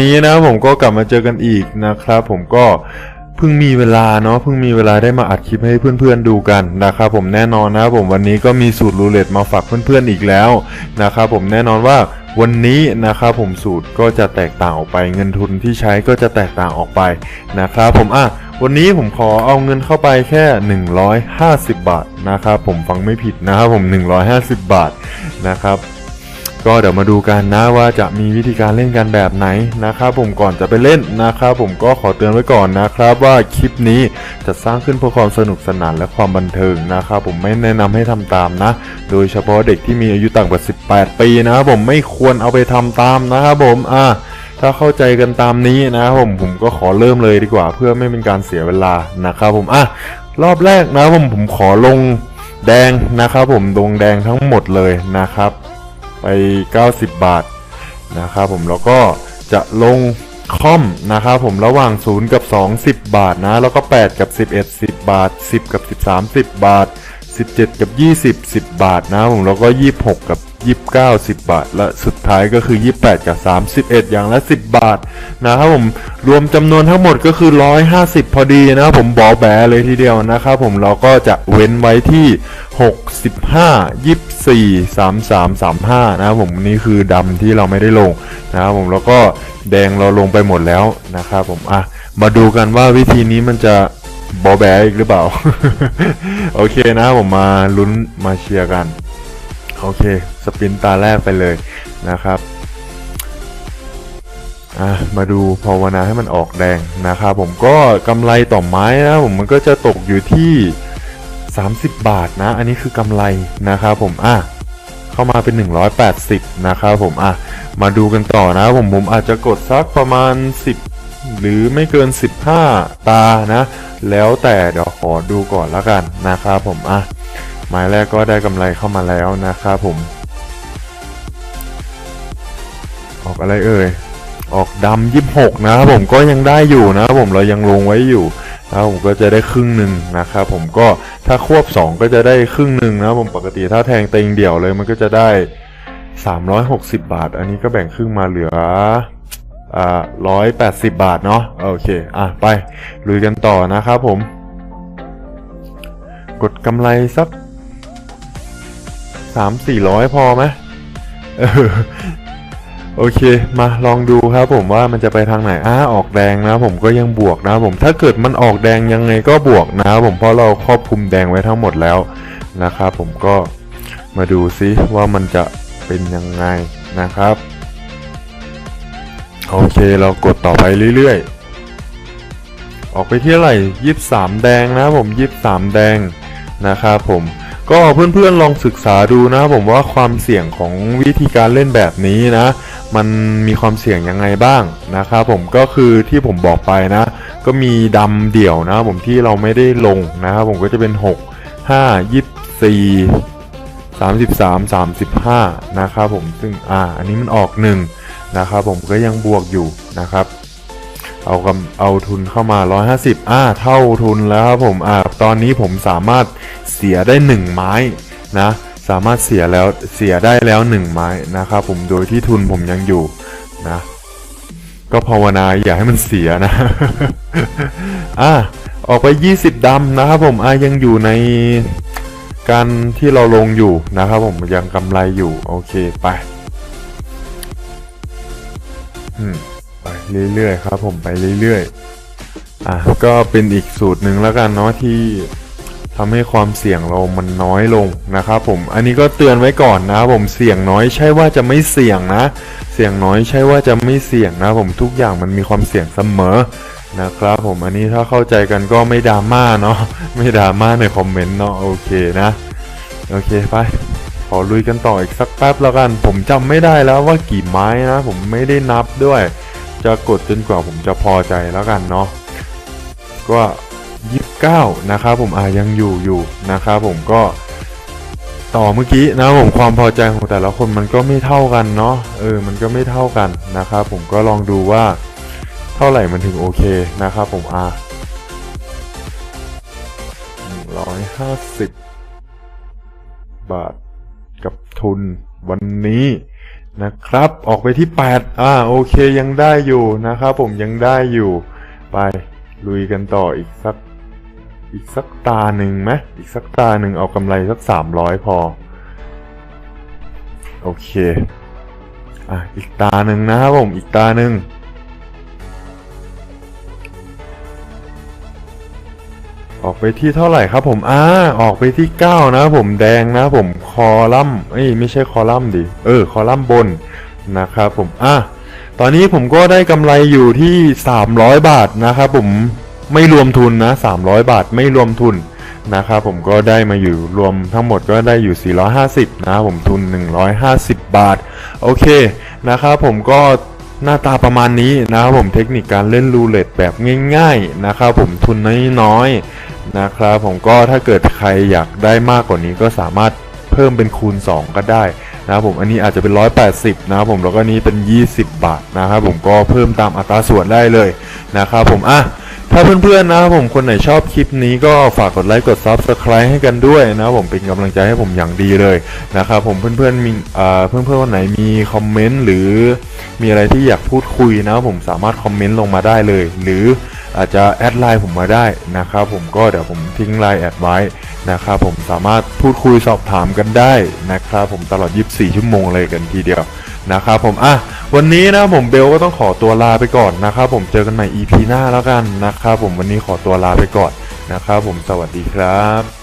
นี้นะผมก็กลับมาเจอกันอีกนะครับผมก็เพิ่งมีเวลาเนาะเพิ่งมีเวลาได้มาอัดคลิปให้เพื่อนๆดูกันนะครับผมแน่นอนนะผมวันนี้ก็มีสูตรรูเล็ตมาฝากเพื่อนๆอีกแล้วนะครับผมแน่นอนว่าวันนี้นะครับผมสูตรก็จะแตกต่างออกไปเงินทุนที่ใช้ก็จะแตกต่างออกไปนะครับผมอะวันนี้ผมขอเอาเงินเข้าไปแค่ 150 บาทนะครับผมฟังไม่ผิดนะครับผม 150 บาทนะครับ ก็เดี๋ยวมาดูกันนะว่าจะมีวิธีการเล่นกันแบบไหนนะครับผมก่อนจะไปเล่นนะครับผมก็ขอเตือนไว้ก่อนนะครับว่าคลิปนี้จะสร้างขึ้นเพื่อความสนุกสนานและความบันเทิงนะครับผมไม่แนะนำให้ทำตามนะ โดยเฉพาะเด็กที่มีอายุต่ำกว่า 18 ปีนะครับผมไม่ควรเอาไปทำตามนะครับผมอะถ้าเข้าใจกันตามนี้นะครับผมผมก็ขอเริ่มเลยดีกว่า เพื่อไม่เป็นการเสียเวลานะครับผมอะรอบแรกนะผมผมขอลงแดงนะครับผมดวงแดงทั้งหมดเลยนะครับ ไป 90 บาทนะครับผมแล้วก็จะลงคอมนะครับผมระหว่าง 0 กับ 2 10 บาทนะ แล้วก็ 8 กับ 11 10 บาท 10 กับ 13 10 บาท 17 กับ 20 10 บาทนะผมแล้วก็ 26 กับ 29 10 บาท และสุดท้ายก็คือ 28 กับ 31 อย่างละ 10 บาทนะครับผมรวมจำนวนทั้งหมดก็คือ 150 พอดีนะครับผมบอแบเลยทีเดียวนะครับผมเราก็จะเว้นไว้ที่ 65 24 33 35 นะครับผมนี่คือดำที่เราไม่ได้ลงนะครับผมแล้วก็แดงเราลงไปหมดแล้วนะครับผมอะมาดูกันว่าวิธีนี้มันจะบอแบอีกหรือเปล่า โอเคนะครับผมมาลุ้นมาเชียร์กัน โอเค สปินตาแรกไปเลยนะครับมาดูภาวนาให้มันออกแดงนะครับผมก็กำไรต่อไม้นะผมมันก็จะตกอยู่ที่ 30 บาทนะ อันนี้คือกำไรนะครับผมอะเข้ามาเป็น 180 นะครับผมอะมาดูกันต่อนะผมผมอาจจะกดสักประมาณ 10 หรือไม่เกิน 15 ตานะ แล้วแต่เดี๋ยวขอดูก่อนล้วกันนะครับผมอะหมายแรกก็ได้กำไรเข้ามาแล้วนะครับผม ออกอะไรเอ่ยออกดำยี่หกนะครับผมก็ยังได้อยู่นะครับผมเรายังลงไว้อยู่ นะครับผมก็จะได้ครึ่งหนึ่งนะครับผมก็ถ้าควบ 2 ก็จะได้ครึ่งหนึ่งนะผมปกติถ้าแทงเต็งเดี่ยวเลยมันก็จะได้ 360 บาท อันนี้ก็แบ่งครึ่งมาเหลืออ่าร้อยแปดสิบบาทเนาะโอเคอะไปลุยกันต่อนะครับผม กดกำไรสักสามสี่ร้อยพอไหม โอเค มาลองดูครับผมว่ามันจะไปทางไหนอ้าออกแดงนะผมก็ยังบวกนะผมถ้าเกิดมันออกแดงยังไงก็บวกนะผมเพราะเราครอบคลุมแดงไว้ทั้งหมดแล้วนะครับผมก็มาดูซิว่ามันจะเป็นยังไงนะครับ โอเคเรากดต่อไปเรื่อยๆ ออกไปที่เท่าไหร่ยี่สามแดงนะผมยี่สามแดงนะครับผม ก็เพื่อนๆลองศึกษาดูนะผมว่าความเสี่ยงของวิธีการเล่นแบบนี้นะ มันมีความเสี่ยงยังไงบ้างนะครับผมก็คือที่ผมบอกไปนะ ก็มีดำเดี่ยวนะ ผมที่เราไม่ได้ลงนะครับผมก็จะเป็น 6 5 24 33 35นะครับผมซึ่งอ่าอันนี้มันออก 1 นะครับผมก็ยังบวกอยู่นะครับ เอากำเอาทุนเข้ามา 150อ่าเท่าทุนแล้วครับผมอ่าตอนนี้ผมสามารถเสียได้ 1 ไม้นะสามารถเสียแล้วเสียได้แล้ว 1 ไม้นะครับผมโดยที่ทุนผมยังอยู่นะก็ภาวนาอย่าให้มันเสียนะอ่าออกไป 20 ดำนะครับผมอ่ายังอยู่ในการที่เราลงอยู่นะครับผมยังกำไรอยู่ โอเคไป อืม เรื่อยๆครับ ผมไปเรื่อยๆอะก็เป็นอีกสูตรหนึ่งแล้วกันเนาะที่ทำให้ความเสี่ยงเรามันน้อยลงนะครับผมอันนี้ก็เตือนไว้ก่อนนะครับผมเสี่ยงน้อยใช่ว่าจะไม่เสี่ยงนะ เสี่ยงน้อยใช่ว่าจะไม่เสี่ยงนะผมทุกอย่างมันมีความเสี่ยงเสมอนะครับผมอันนี้ถ้าเข้าใจกันก็ไม่ดราม่าเนาะไม่ดราม่าในคอมเมนต์เนาะโอเคนะโอเคไปขอลุยกันต่ออีกสักแป๊บแล้วกัน ผมจำไม่ได้แล้วว่ากี่ไม้นะ ผมไม่ได้นับด้วย จะกดจนกว่าผมจะพอใจแล้วกันเนาะก็ยี่สิบเก้านะครับผมอ่ายังอยู่อยู่นะครับผมก็ต่อเมื่อกี้นะผมความพอใจของแต่ละคนมันก็ไม่เท่ากันเนาะเออมันก็ไม่เท่ากันนะครับผมก็ลองดูว่าเท่าไหร่มันถึงโอเคนะครับผมอ่าร้อยห้าสิบบาทกับทุนวันนี้ นะครับ ออกไปที่ 8 อ่าโอเคยังได้อยู่นะครับผมยังได้อยู่ ไปลุยกันต่ออีกสักอีกสักตาหนึ่งไหมอีกสักตาหนึ่งเอากำไรสักสามร้อยพอ โอเค อะอีกตาหนึ่งนะครับผมอีกตาหนึ่ง ออกไปที่เท่าไหร่ครับผมอ่าออกไปที่ 9 นะผมแดงนะผมคอลัมน์เอ้ยไม่ใช่คอลัมน์ดิเออคอลัมน์บนนะครับผมอะตอนนี้ผมก็ได้กำไรอยู่ที่ 300 บาทนะครับผมไม่รวมทุนนะ300 บาทไม่รวมทุนนะครับผมก็ได้มาอยู่รวมทั้งหมดก็ได้อยู่ 450 นะครับผมทุน 150 บาท โอเคนะครับผมก็หน้าตาประมาณนี้นะครับผมเทคนิคการเล่นรูเล็ตแบบง่าย ๆ นะครับผมทุนน้อยๆ นะครับผมก็ถ้าเกิดใครอยากได้มากกว่านี้ก็สามารถเพิ่มเป็นคูณ 2 ก็ได้นะครับผมอันนี้อาจจะเป็น 180 นะครับผมแล้วก็นี้เป็น 20 บาทนะครับผมก็เพิ่มตามอัตราส่วนได้เลยนะครับผมอะ ถ้าเพื่อนๆนะครับผมคนไหนชอบคลิปนี้ก็ฝากกดไลค์กด Subscribe ให้กันด้วยนะครับผมเป็นกำลังใจให้ผมอย่างดีเลยนะครับผมเพื่อนๆมีอ่าเพื่อนๆวันไหนมีคอมเมนต์หรือมีอะไรที่อยากพูดคุยนะครับผมสามารถคอมเมนต์ลงมาได้เลย หรืออาจจะแอดไลน์ผมมาได้นะครับผมก็เดี๋ยวผมทิ้งไลน์แอดไว้นะครับผมสามารถพูดคุยสอบถามกันได้นะครับผมตลอด 24 ชั่วโมงเลยกันทีเดียวนะครับผมอะ วันนี้นะผมเบลก็ต้องขอตัวลาไปก่อนนะครับผมเจอกันใหม่ EP หน้าแล้วกันนะครับผมวันนี้ขอตัวลาไปก่อนนะครับผมสวัสดีครับ